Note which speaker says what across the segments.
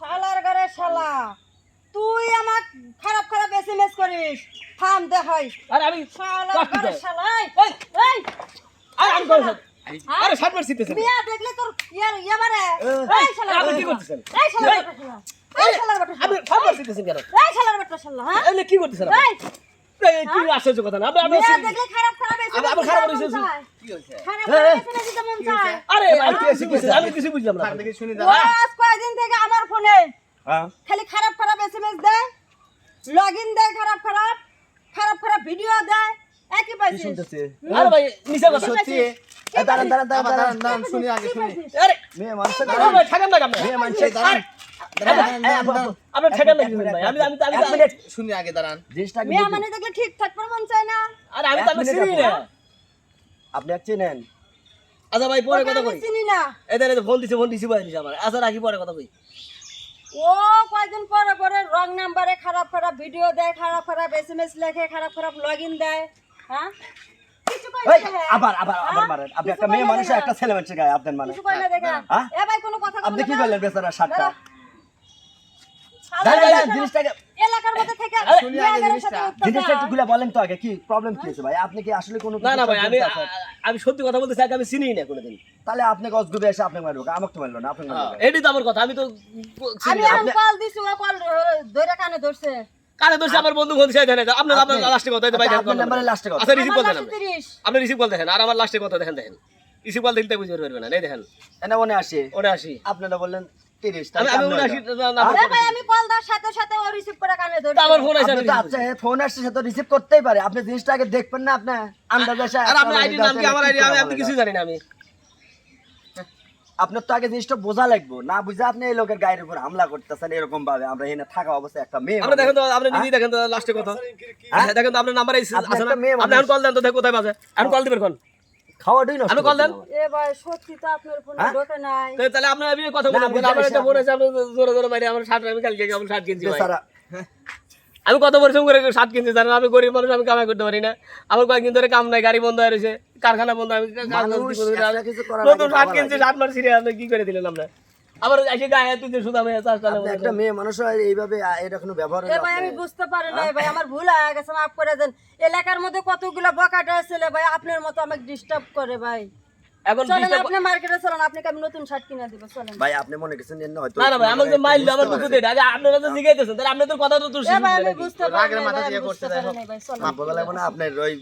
Speaker 1: শালার ঘরে শালা। তুই আমার খারাপ খারাপ এসএমএস করিস। থাম দেখাই।
Speaker 2: আরে আমি
Speaker 1: শালার ঘরে শালা এই,
Speaker 2: আরে আমি
Speaker 1: হ্যাঁ?
Speaker 2: আরে। ষাট মার সিতেছেন
Speaker 1: মিয়া দেখলে তোর ইয়ার ইয়াবারে এই শালার
Speaker 2: আপনি কি
Speaker 1: শালা।
Speaker 2: করতেছেন?
Speaker 1: এই শালা। এই শালার ঘরে
Speaker 2: আপনি কেন?
Speaker 1: এই শালার শালা হ্যাঁ?
Speaker 2: কি করতেছেন
Speaker 1: এই।
Speaker 2: এই কি আশ্চর্য কথা না আপনি আপনি
Speaker 1: দেখলে খারাপ খারাপ
Speaker 2: আবার- আবার
Speaker 1: এসএমএস
Speaker 2: খারাপ
Speaker 1: দিতে
Speaker 2: SMS
Speaker 3: কি হয়েছে?
Speaker 1: খারাপ
Speaker 2: এই,
Speaker 1: খারাপ
Speaker 2: এই।
Speaker 1: এসএমএস দিতে মন চায়।
Speaker 2: আরে
Speaker 3: হয়েছে, কি
Speaker 2: আমি কিছু বুঝলাম না।
Speaker 3: তার শুনি
Speaker 1: ও আজ কয়দিন থেকে আমার ফোনে?
Speaker 3: হ্যাঁ।
Speaker 1: খালি খারাপ খারাপ এসএমএস দেয় লগ দেয় খারাপ খারাপ খারাপ খারাপ ভিডিও দেয় একই পাইছিস?
Speaker 2: আরে ভাই নিচে কথা
Speaker 3: সত্যি? দাঁড়ান দাঁড়ান দাঁড়ান দাঁড়ান দাঁড়ান শুনি আগে শুনি।
Speaker 2: আরে
Speaker 3: মেয়ে মানুষের
Speaker 2: আরে ভাই ঠেকান না কেন?
Speaker 3: মেয়ে মানুষের দাঁড়ান। দাঁড়ান, দাঁড়ান, দাঁড়ান।
Speaker 2: আপনি ঠেকান না কি ভাই? আমি আমি আমি
Speaker 3: এক মিনিট। শুনি আগে দাঁড়ান।
Speaker 1: মেয়ে মানে দেখলে ঠিক থাকবার মন চায় না।
Speaker 2: আরে আমি তো
Speaker 3: এক
Speaker 2: চিনি না।
Speaker 3: আপনি এক চিনেন?
Speaker 2: আচ্ছা ভাই পরে কথা কই।
Speaker 1: চিনি না।
Speaker 2: এদের ফোন দিছে ফোন দিছি ভাই আমার। আচ্ছা রাখি পরে কথা কই।
Speaker 1: ও কয়দিন পরে পরে রং নাম্বারে খারাপ খারাপ ভিডিও দেয় খারাপ খারাপ এসএমএস লেখে খারাপ খারাপ লগ ইন দেয় হ্যাঁ? দেখে।
Speaker 3: আবার আবার আবার
Speaker 1: হ্যাঁ?
Speaker 3: মারেন। আপনি একটা মেয়ে মানুষ একটা ছেলে মানুষের গায়ে আপনার মানে হ্যাঁ?
Speaker 1: এ ভাই কোনো কথা
Speaker 3: আপনি কি? করলেন বেচারা
Speaker 1: শালা
Speaker 3: জিনিসটাকে
Speaker 1: এলাকার মধ্যে থেকে
Speaker 3: শুনি আগে
Speaker 1: মেয়েদের
Speaker 3: জিনিসটা।
Speaker 1: সাথে অত্যাচার।
Speaker 3: জিনিসটা একটু খুলে বলেন তো আগে কি প্রবলেম কি হয়েছে ভাই? আপনি কি আসলে কোনো
Speaker 2: না না ভাই আমি আমি সত্যি কথা বলতে চাই আমি চিনি না কোনোদিন।
Speaker 3: তাহলে আপনি গজগুবে এসে আপনি মারবো আমাকে তো মারলো না আপনি মারবো
Speaker 2: এটাই তো আমার কথা আমি তো
Speaker 1: আমি কল দিছি ও কল ধরে কানে ধরছে।
Speaker 2: কানে দোষে আমার বন্ধু দেখেন আপনার লাস্টে কথা ভাই
Speaker 3: আচ্ছা,
Speaker 2: দেখেন
Speaker 3: আপনার নাম্বারে লাস্টে কথা।
Speaker 2: আচ্ছা রিসিভ আপনি রিসিভ কল দেখেন আর আমার লাস্টে কথা দেখেন দেখেন। রিসিভ কল দেখতে বুঝতে পারবেন না এই দেখেন।
Speaker 3: এনে মনে আসে।
Speaker 2: আসি।
Speaker 3: আপনারা বললেন তিরিশ
Speaker 2: আমি আমি ওরে আসি
Speaker 1: ভাই আমি কল দেওয়ার সাথে সাথে ও রিসিভ করে কানে ধরছে।
Speaker 2: আমার ফোন আছে
Speaker 3: আপনি আচ্ছা ফোন আসছে সে রিসিভ করতেই পারে। আপনি জিনিসটা আগে দেখবেন না আপনি আন্দাজে
Speaker 2: আর আপনার আইডি নাম কি আমার আইডি আমি আপনি কিছু জানি না আমি।
Speaker 3: আপনার তো আগে জিনিসটা বোঝা লাগবে। না বুঝে আপনি এই লোকের গায়ের উপর হামলা করতেছেন এরকম ভাবে আমরা এখানে থাকা অবস্থায় একটা মেয়ে
Speaker 2: আপনি দেখেন তো আপনি
Speaker 3: হ্যাঁ?
Speaker 2: নিজেই দেখেন তো লাস্টে কথা। হ্যাঁ? দেখেন তো আপনার নাম্বার আছে না? আপনি এখন কল দেন তো কোথায় বাজে। এখন কল দিবেন কোন
Speaker 3: খাওয়াটাই নষ্ট
Speaker 2: আপনি কল দেন?
Speaker 1: এ ভাই সত্যি তো আপনার ফোনে? ঢোকে নাই।
Speaker 2: তাহলে আপনার আমি কথা
Speaker 3: না,
Speaker 2: আমার একটা
Speaker 3: পারছি
Speaker 2: আছে আপনি। জোরে জোরে মারি আমার শার্ট আমি কালকে আমার শার্ট কিনছি ভাই। আমি কত পরিশ্রম করে শার্ট কিনছি জানেন? আমি গরিব মানুষ আমি কামাই করতে পারি না। আমার কয়েকদিন ধরে কাম নাই গাড়ি বন্ধ হয়েছে রয়েছে কারখানা বন্ধ আমি নতুন শার্ট কিনছি। শার্ট মার কি করে দিলেন আমরা আবার এসে গায়ে তুই চাষ
Speaker 3: একটা মেয়ে মানুষ হয় এইভাবে এটা কোনো ব্যবহার
Speaker 1: এ ভাই আমি
Speaker 3: আপনি-
Speaker 1: বুঝতে পারি না ভাই আমার ভুল হয়ে গেছে মাফ করে দেন। এলাকার মধ্যে কতগুলো বকাটা ছেলে ভাই আপনার মতো আমাকে ডিস্টার্ব করে ভাই।
Speaker 2: এখন
Speaker 1: আপনি মার্কেটে চলেন আপনাকে আমি নতুন শার্ট কিনে দিব চলেন।
Speaker 3: ভাই আপনি মনে করছেন যে হয়তো
Speaker 2: না না ভাই আমাকে তো মাইল আমার দুঃখ দেয় আগে আপনারা তো জিজ্ঞাসা তাহলে আপনাদের কথা তো তুই
Speaker 1: ভাই আমি বুঝতে পারি
Speaker 3: রাগের মাথা দিয়ে
Speaker 1: বুঝতে
Speaker 3: দেখো।
Speaker 1: নাই, ভাই চলেন।
Speaker 3: মাপ বলা লাগবে না আপনার ওই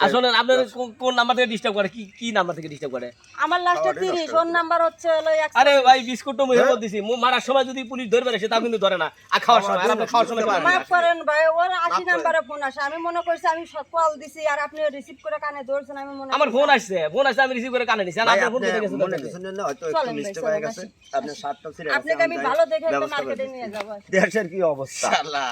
Speaker 2: আসলে আপনার কোন- কোন নাম্বার থেকে ডিস্টার্ব করে? কি কি নাম্বার থেকে ডিস্টার্ব করে?
Speaker 1: আমার লাস্টে 30 ওর নাম্বার হচ্ছে হলো
Speaker 2: আরে ভাই বিস্কুট তো মুখে দিছি মু মারার সময় যদি পুলিশ ধরবে সে কিন্তু ধরে না। আর খাওয়ার সময় আর আপনি খাওয়ার সময় পারেন
Speaker 1: মাফ করেন ভাই ওর আশি নাম্বারে ফোন আসে। আমি মনে করছি আমি কল দিছি আর আপনি রিসিভ করে কানে ধরছেন আমি মনে
Speaker 2: আমার ফোন আসছে ফোন আসছে আমি রিসিভ করে কানে নিছি আর আপনার ফোন
Speaker 3: আপনি
Speaker 2: কেটে গেছে
Speaker 3: মনে। হয়তো একটু মিস্টেক হয়ে গেছে। শার্টটা
Speaker 1: আপনাকে আমি ভালো দেখে মার্কেটে নিয়ে যাব।
Speaker 3: দেখছেন কি অবস্থা? শালা